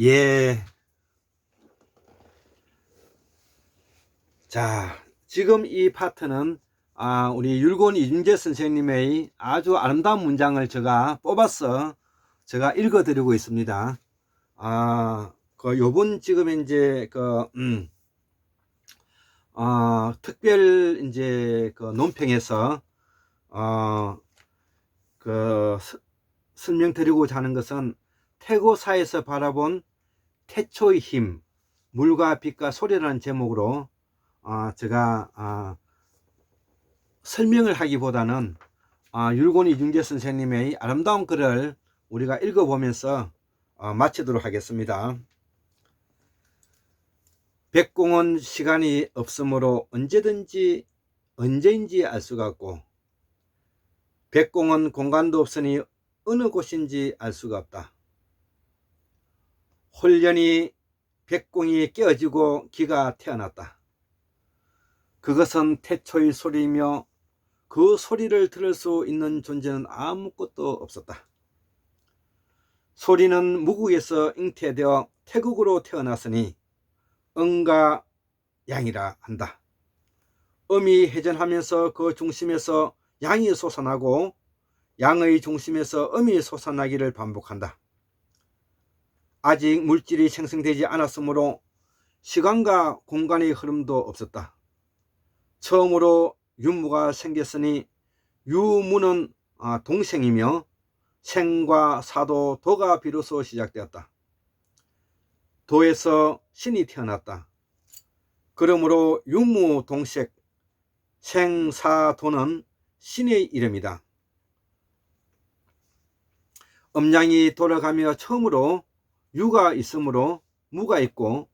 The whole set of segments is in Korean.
예. 자, 지금 이 파트는 아, 우리 율곤 이준재 선생님의 아주 아름다운 문장을 제가 뽑아서 제가 읽어드리고 있습니다. 아, 그 요번 지금 이제 그 음, 어, 특별 이제 그 논평에서 어, 그 스- 설명드리고자 하는 것은 태고사에서 바라본 태초의 힘, 물과 빛과 소리라는 제목으로 어, 제가 어, 설명을 하기보다는 어, 율곤 이중재 선생님의 아름다운 글을 우리가 읽어보면서 어, 마치도록 하겠습니다. 백공은 시간이 없으므로 언제든지 언제인지 알 수가 없고 백공은 공간도 없으니 어느 곳인지 알 수가 없다. 홀연히 백공이 깨어지고 기가 태어났다. 그것은 태초의 소리이며 그 소리를 들을 수 있는 존재는 아무것도 없었다. 소리는 무국에서 잉태되어 태국으로 태어났으니 응가 양이라 한다. 음이 회전하면서 그 중심에서 양이 솟아나고 양의 중심에서 음이 솟아나기를 반복한다. 아직 물질이 생성되지 않았으므로 시간과 공간의 흐름도 없었다. 처음으로 윤무가 생겼으니 유무는 아, 동생이며 생과 사도 도가 비로소 시작되었다. 도에서 신이 태어났다. 그러므로 유무 동색 생사도는 신의 이름이다. 음양이 돌아가며 처음으로 유가 있으므로 무가 있고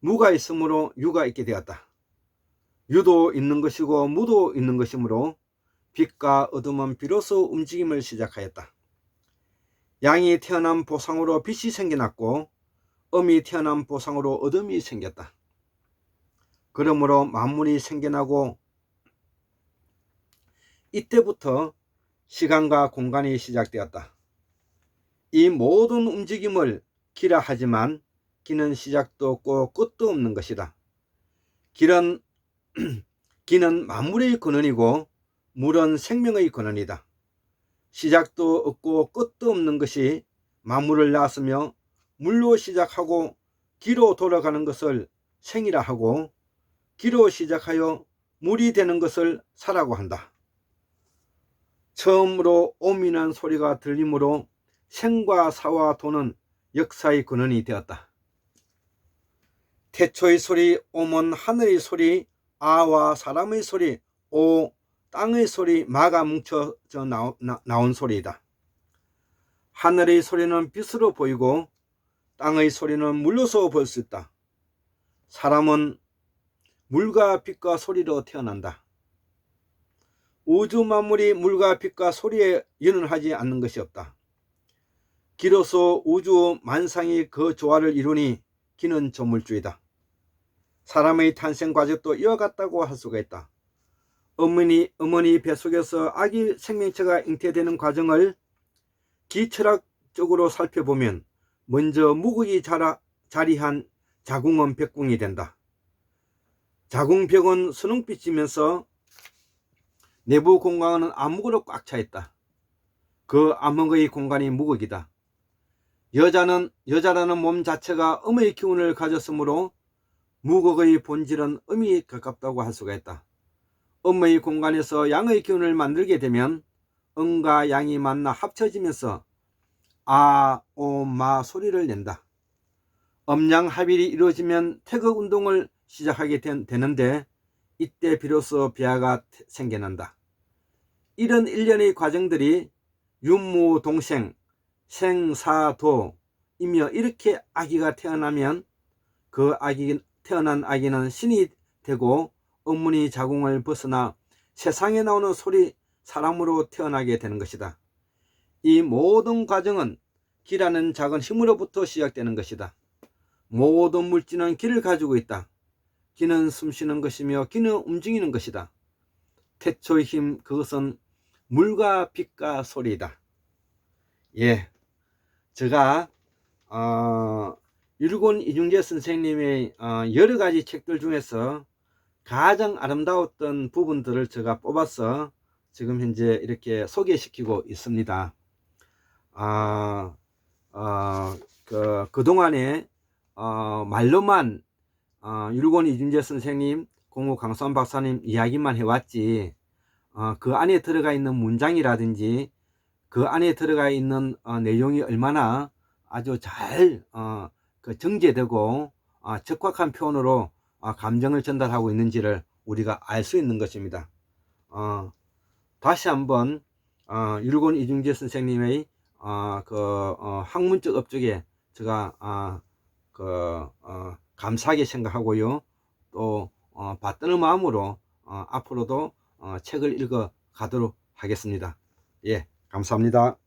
무가 있으므로 유가 있게 되었다. 유도 있는 것이고 무도 있는 것이므로 빛과 어둠은 비로소 움직임을 시작하였다. 양이 태어난 보상으로 빛이 생겨났고 음이 태어난 보상으로 어둠이 생겼다. 그러므로 만물이 생겨나고 이때부터 시간과 공간이 시작되었다. 이 모든 움직임을 기라 하지만 기는 시작도 없고 끝도 없는 것이다. 길은 기는 만물의 근원이고 물은 생명의 근원이다. 시작도 없고 끝도 없는 것이 만물을 낳았으며 물로 시작하고 기로 돌아가는 것을 생이라 하고 기로 시작하여 물이 되는 것을 사라고 한다. 처음으로 오미난 소리가 들리므로 생과 사와 도는 역사의 근원이 되었다. 태초의 소리, 오은 하늘의 소리, 아와 사람의 소리, 오 땅의 소리, 마가 뭉쳐져 나오, 나, 나온 소리이다. 하늘의 소리는 빛으로 보이고 땅의 소리는 물로서 볼 수 있다. 사람은 물과 빛과 소리로 태어난다. 우주 만물이 물과 빛과 소리에 연연하지 않는 것이 없다. 기로서 우주 만상이 그 조화를 이루니 기는 조물주이다. 사람의 탄생 과정도 이와 같다고 할 수가 있다. 어머니, 어머니 뱃속에서 아기 생명체가 잉태되는 과정을 기철학적으로 살펴보면 먼저 무국이 자라, 자리한 자궁은 백궁이 된다. 자궁벽은 수능빛이면서 내부 공간은 암흑으로 꽉 차 있다. 그 암흑의 공간이 무극이다. 여자는 여자라는 몸 자체가 음의 기운을 가졌으므로 무극의 본질은 음이 가깝다고 할 수가 있다. 음의 공간에서 양의 기운을 만들게 되면 음과 양이 만나 합쳐지면서 아, 오, 마 소리를 낸다. 음양 합일이 이루어지면 태극 운동을 시작하게 된, 되는데 이때 비로소 비아가 생겨난다. 이런 일련의 과정들이 윤무 동생, 생사도이며 이렇게 아기가 태어나면 그 아기 태어난 아기는 신이 되고 어머니 자궁을 벗어나 세상에 나오는 소리 사람으로 태어나게 되는 것이다. 이 모든 과정은 기라는 작은 힘으로부터 시작되는 것이다. 모든 물질은 기를 가지고 있다. 기는 숨쉬는 것이며 기는 움직이는 것이다. 태초의 힘 그것은 물과 빛과 소리이다. 예, 제가 어, 율곤 이중재 선생님의 어, 여러 가지 책들 중에서 가장 아름다웠던 부분들을 제가 뽑아서 지금 현재 이렇게 소개시키고 있습니다. 아, 어, 그, 그동안에, 어, 말로만, 어, 율곤 이준재 선생님, 공우 강수환 박사님 이야기만 해왔지, 어, 그 안에 들어가 있는 문장이라든지, 그 안에 들어가 있는 어, 내용이 얼마나 아주 잘, 어, 그 정제되고, 어, 적확한 표현으로 어, 감정을 전달하고 있는지를 우리가 알 수 있는 것입니다. 어, 다시 한번, 어, 율곤 이중재 선생님의 어, 그, 어, 학문적 업적에 제가, 어, 그, 어, 감사하게 생각하고요. 또, 어, 받드는 마음으로, 어, 앞으로도, 어, 책을 읽어 가도록 하겠습니다. 예, 감사합니다.